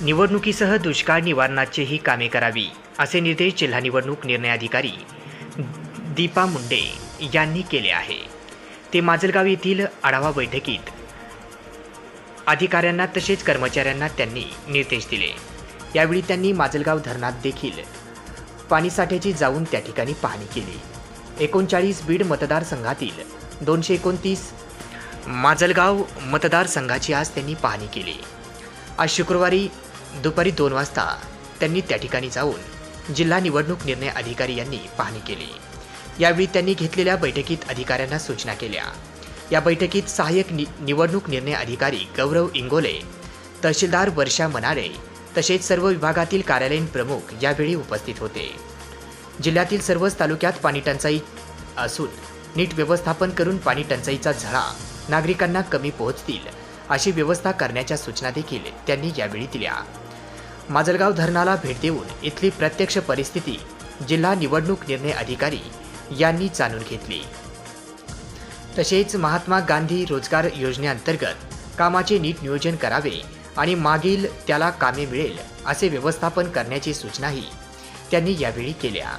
निवडणुकीसह दुष्काळ निवारणाचेही कामे करावी असे निर्देश जिल्हा निवडणूक निर्णय अधिकारी दीपा मुंडे यांनी केले आहे. ते माजलगाव येथील आढावा बैठकीत अधिकाऱ्यांना तसेच कर्मचाऱ्यांना त्यांनी निर्देश दिले. यावेळी त्यांनी माजलगाव धरणात देखील पाणीसाठ्याची जाऊन त्या ठिकाणी पाहणी केली. एकोणचाळीस बीड मतदारसंघातील दोनशे एकोणतीस माजलगाव मतदारसंघाची आज त्यांनी पाहणी केली. आज शुक्रवारी दुपारी दोन वाजता त्यांनी त्या ठिकाणी जाऊन जिल्हा निवडणूक निर्णय अधिकारी यांनी पाहणी केली. यावेळी त्यांनी घेतलेल्या बैठकीत अधिकाऱ्यांना सूचना केल्या. या बैठकीत सहाय्यक नि निवडणूक निर्णय अधिकारी गौरव इंगोले तहसीलदार वर्षा मनारे तसेच सर्व विभागातील कार्यालयीन प्रमुख यावेळी उपस्थित होते. जिल्ह्यातील सर्वच तालुक्यात पाणी टंचाई असून नीट व्यवस्थापन करून पाणी टंचाईचा झळा नागरिकांना कमी पोहोचतील अशी व्यवस्था करण्याच्या सूचना देखील त्यांनी यावेळी दिल्या. माजलगाव धरणाला भेट देऊन इथली प्रत्यक्ष परिस्थिती जिल्हा निवडणूक निर्णय अधिकारी यांनी जाणून घेतली. तसेच महात्मा गांधी रोजगार योजनेअंतर्गत कामाचे नीट नियोजन करावे आणि मागील त्याला कामे मिळेल असे व्यवस्थापन करण्याची सूचनाही त्यांनी यावेळी केल्या.